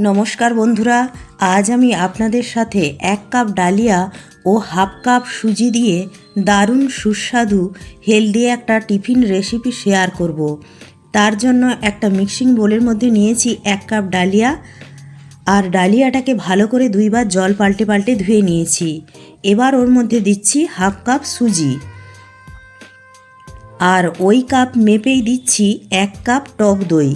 নমস্কার বন্ধুরা, আজ আমি আপনাদের সাথে এক কাপ ডালিয়া ও হাফ কাপ সুজি দিয়ে দারুণ সুস্বাদু হেলদি একটা টিফিন রেসিপি শেয়ার করব। তার জন্য একটা মিক্সিং বোলের মধ্যে নিয়েছি এক কাপ ডালিয়া। আর ডালিয়াটাকে ভালো করে দুইবার জল পাল্টে পাল্টে ধুয়ে নিয়েছি। এবার ওর মধ্যে দিচ্ছি হাফ কাপ সুজি। আর ওই কাপ মেপেই দিচ্ছি এক কাপ টক দই।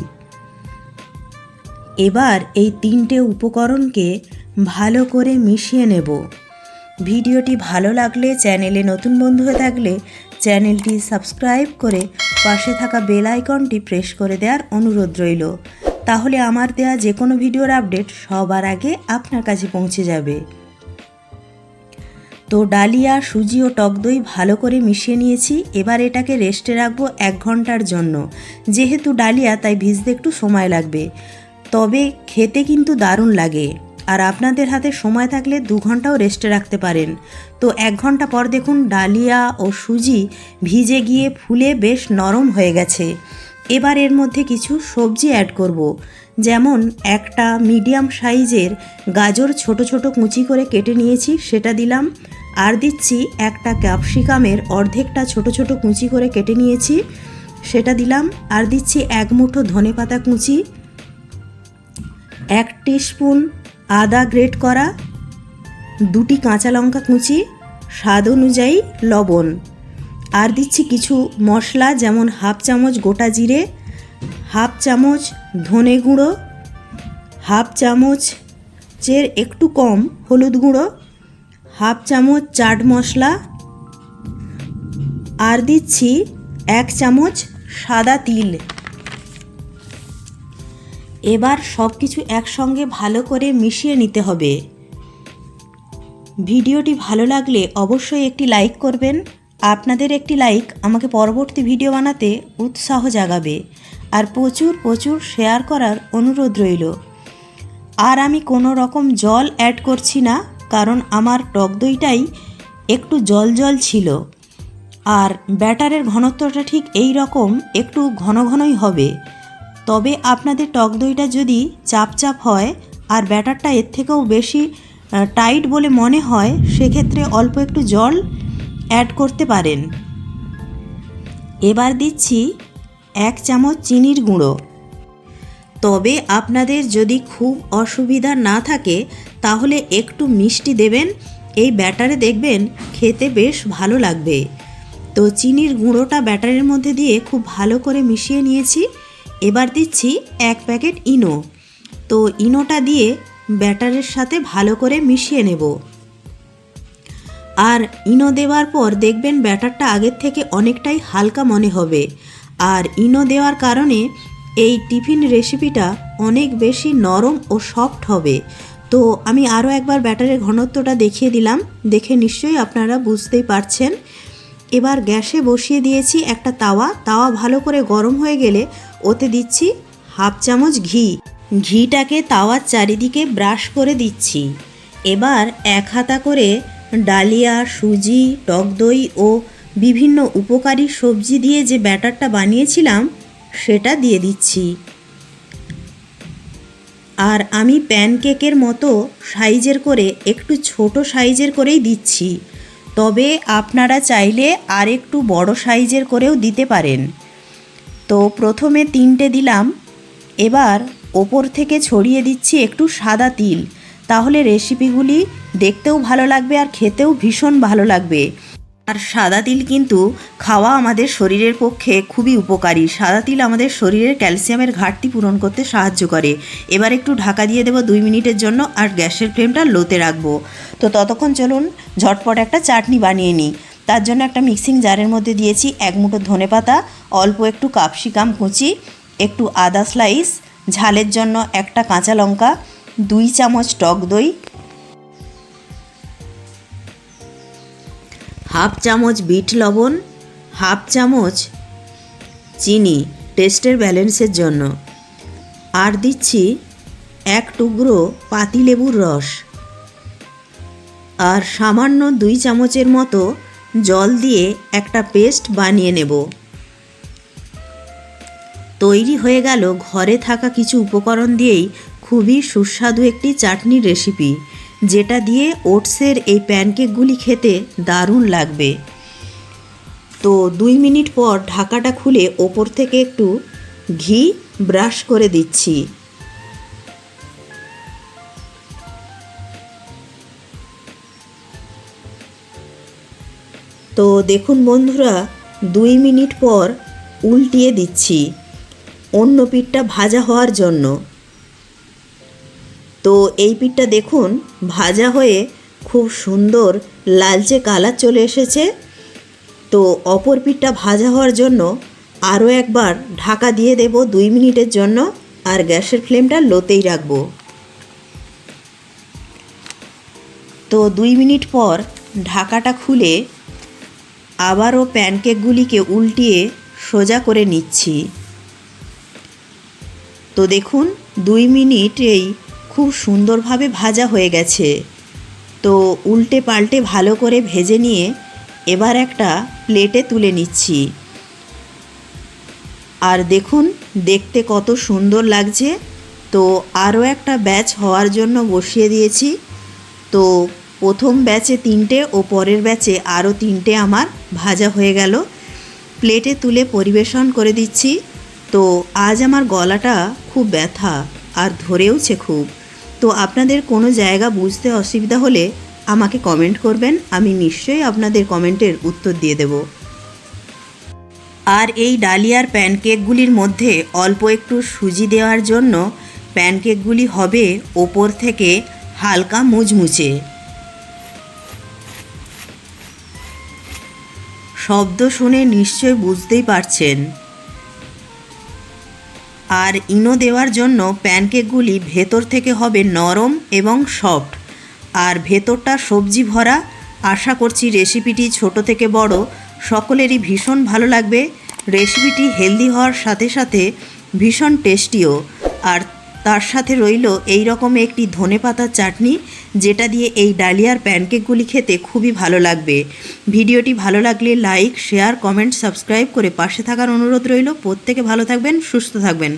এবার এই তিনটে উপকরণকে ভালো করে মিশিয়ে নেব। ভিডিওটি ভালো লাগলে চ্যানেলে নতুন বন্ধু হয়ে থাকলে চ্যানেলটি সাবস্ক্রাইব করে পাশে থাকা বেল আইকনটি প্রেস করে দেওয়ার অনুরোধ রইল। তাহলে আমার দেয়া যে কোনো ভিডিওর আপডেট সবার আগে আপনার কাছে পৌঁছে যাবে। তো ডালিয়া সুজি ও টক দই ভালো করে মিশিয়ে নিয়েছি। এবার এটাকে রেস্টে রাখব এক ঘণ্টার জন্য। যেহেতু ডালিয়া, তাই ভিজতে একটু সময় লাগবে। তবে খেতে কিন্তু দারুণ লাগে। আর আপনাদের হাতে সময় থাকলে দু ঘন্টাও রেস্টে রাখতে পারেন। তো এক ঘণ্টা পর দেখুন ডালিয়া ও সুজি ভিজে গিয়ে ফুলে বেশ নরম হয়ে গেছে। এবার এর মধ্যে কিছু সবজি অ্যাড করব। যেমন একটা মিডিয়াম সাইজের গাজর ছোট ছোট কুচি করে কেটে নিয়েছি, সেটা দিলাম। আর দিচ্ছি একটা ক্যাপসিকামের অর্ধেকটা ছোট ছোট কুচি করে কেটে নিয়েছি, সেটা দিলাম। আর দিচ্ছি এক মুঠো ধনে পাতা কুচি। এক স্পুন আদা গ্রেট করা, দুটি কাঁচা লঙ্কা কুচি, স্বাদ অনুযায়ী লবণ। আর দিচ্ছি কিছু মশলা, যেমন হাফ চামচ গোটা জিরে, হাফ চামচ ধনে গুঁড়ো, হাফ চামচের একটু কম হলুদ গুঁড়ো, হাফ চামচ চাট মশলা। আর দিচ্ছি এক চামচ সাদা তিল। এবার সব কিছু একসঙ্গে ভালো করে মিশিয়ে নিতে হবে। ভিডিওটি ভালো লাগলে অবশ্যই একটি লাইক করবেন। আপনাদের একটি লাইক আমাকে পরবর্তী ভিডিও বানাতে উৎসাহ জাগাবে। আর প্রচুর প্রচুর শেয়ার করার অনুরোধ রইল। আর আমি কোনো রকম জল অ্যাড করছি না, কারণ আমার টক দইটাই একটু জল জল ছিল। আর ব্যাটারের ঘনত্বটা ঠিক এই রকম, একটু ঘন ঘনই হবে। তবে আপনাদের টক দইটা যদি চাপ চাপ হয় আর ব্যাটারটা এর থেকেও বেশি টাইট বলে মনে হয়, সেক্ষেত্রে অল্প একটু জল অ্যাড করতে পারেন। এবার দিচ্ছি এক চামচ চিনির গুঁড়ো। তবে আপনাদের যদি খুব অসুবিধা না থাকে, তাহলে একটু মিষ্টি দেবেন। এই ব্যাটারে দেখবেন খেতে বেশ ভালো লাগবে। তো চিনির গুঁড়োটা ব্যাটারের মধ্যে দিয়ে খুব ভালো করে মিশিয়ে নিয়েছি। এবার দিচ্ছি এক প্যাকেট ইনো। তো ইনোটা দিয়ে ব্যাটারের সাথে ভালো করে মিশিয়ে নেব। আর ইনো দেওয়ার পর দেখবেন ব্যাটারটা আগের থেকে অনেকটাই হালকা মনে হবে। আর ইনো দেওয়ার কারণে এই টিফিন রেসিপিটা অনেক বেশি নরম ও সফট হবে। তো আমি আরও একবার ব্যাটারের ঘনত্বটা দেখিয়ে দিলাম। দেখে নিশ্চয়ই আপনারা বুঝতেই পারছেন। এবার গ্যাসে বসিয়ে দিয়েছি একটা তাওয়া। তাওয়া ভালো করে গরম হয়ে গেলে ওতে দিচ্ছি হাফ চামচ ঘি। ঘিটাকে তাওয়ার চারিদিকে ব্রাশ করে দিচ্ছি। এবার এক হাতা করে ডালিয়া, সুজি, টক দই ও বিভিন্ন উপকারী সবজি দিয়ে যে ব্যাটারটা বানিয়েছিলাম, সেটা দিয়ে দিচ্ছি। আর আমি প্যানকেকের মতো সাইজের করে, একটু ছোট সাইজের করেই দিচ্ছি। তবে আপনারা চাইলে আর একটু বড় সাইজের করেও দিতে পারেন। তো প্রথমে তিনটে দিলাম। এবার ওপর থেকে ছড়িয়ে দিচ্ছি একটু সাদা তিল। তাহলে রেসিপিগুলি দেখতেও ভালো লাগবে আর খেতেও ভীষণ ভালো লাগবে। আর সাদা তিল কিন্তু খাওয়া আমাদের শরীরের পক্ষে খুবই উপকারী। সাদা তিল আমাদের শরীরের ক্যালসিয়ামের ঘাটতি পূরণ করতে সাহায্য করে। এবার একটু ঢাকা দিয়ে দেবো দুই মিনিটের জন্য আর গ্যাসের ফ্লেমটা লোতে রাখব। তো ততক্ষণ চলুন ঝটপট একটা চাটনি বানিয়ে নিই। তার জন্য একটা মিক্সিং জারের মধ্যে দিয়েছি এক মুঠো ধনে পাতা, অল্প একটু কাপসিকাম কুচি, একটু আদা স্লাইস ঝালের জন্য একটা কাঁচা লঙ্কা, দুই চামচ টক দই, হাফ চামচ বিট লবণ, হাফ চামচ চিনি টেস্টের ব্যালেন্সের জন্য। আর দিচ্ছি এক টুকরো পাতিলেবুর রস। আর সামান্য দুই চামচের মতো জল দিয়ে একটা পেস্ট বানিয়ে নেব। তৈরি হয়ে গেল ঘরে থাকা কিছু উপকরণ দিয়েই খুবই সুস্বাদু একটি চাটনির রেসিপি, যেটা দিয়ে ওটসের এই প্যানকেকগুলি খেতে দারুণ লাগবে। তো দুই মিনিট পর ঢাকাটা খুলে ওপর থেকে একটু ঘি ব্রাশ করে দিচ্ছি। তো দেখুন বন্ধুরা, দুই মিনিট পর উল্টিয়ে দিচ্ছি। অন্য পিঠটা ভাজা হওয়ার জন্য। তো এই পিঠটা দেখুন, ভাজা হয়ে খুব সুন্দর লালচে কালার চলে এসেছে। তো অপর পিঠটা ভাজা হওয়ার জন্য আরও একবার ঢাকা দিয়ে দেব দুই মিনিটের জন্য আর গ্যাসের ফ্লেমটা লোতেই রাখব। তো দুই মিনিট পর ঢাকাটা খুলে আবারও প্যানকেকগুলিকে উল্টিয়ে সোজা করে নিচ্ছি। তো দেখুন, দুই মিনিটেই খুব সুন্দরভাবে ভাজা হয়ে গেছে। তো উল্টে পাল্টে ভালো করে ভেজে নিয়ে এবার একটা প্লেটে তুলে নিচ্ছি। আর দেখুন, দেখতে কত সুন্দর লাগছে। তো আরও একটা ব্যাচ হওয়ার জন্য বসিয়ে দিয়েছি। তো প্রথম ব্যাচে তিনটে ও পরের ব্যাচে আরও তিনটে আমার ভাজা হয়ে গেল। প্লেটে তুলে পরিবেশন করে দিচ্ছি। তো আজ আমার গলাটা খুব ব্যথা আর ধরেওছে খুব। তো আপনাদের কোনো জায়গা বুঝতে অসুবিধা হলে আমাকে কমেন্ট করবেন, আমি নিশ্চয়ই আপনাদের কমেন্টের উত্তর দিয়ে দেব। আর এই ডালিয়ার প্যানকেকগুলির মধ্যে অল্প একটু সুজি দেওয়ার জন্য প্যানকেকগুলি হবে ওপর থেকে হালকা মুচমুচে। শব্দ শুনে নিশ্চয় বুঝতেই পারছেন। আর ইনো দেওয়ার জন্য প্যানকেকগুলি ভেতর থেকে হবে নরম এবং সফট। আর ভেতরটা সবজি ভরা। আশা করছি রেসিপিটি ছোট থেকে বড়। সকলেরই ভীষণ ভালো লাগবে। রেসিপিটি হেলদি হওয়ার সাথে সাথে ভীষণ টেস্টিও। আর তার সাথে রইল এই রকম একটি ধনে পাতার চাটনি, যেটা দিয়ে এই ডালিয়ার প্যানকেকগুলি খেতে খুবই ভালো লাগবে। ভিডিওটি ভালো লাগলে লাইক, শেয়ার, কমেন্ট, সাবস্ক্রাইব করে পাশে থাকার অনুরোধ রইল। প্রত্যেকে ভালো থাকবেন, সুস্থ থাকবেন।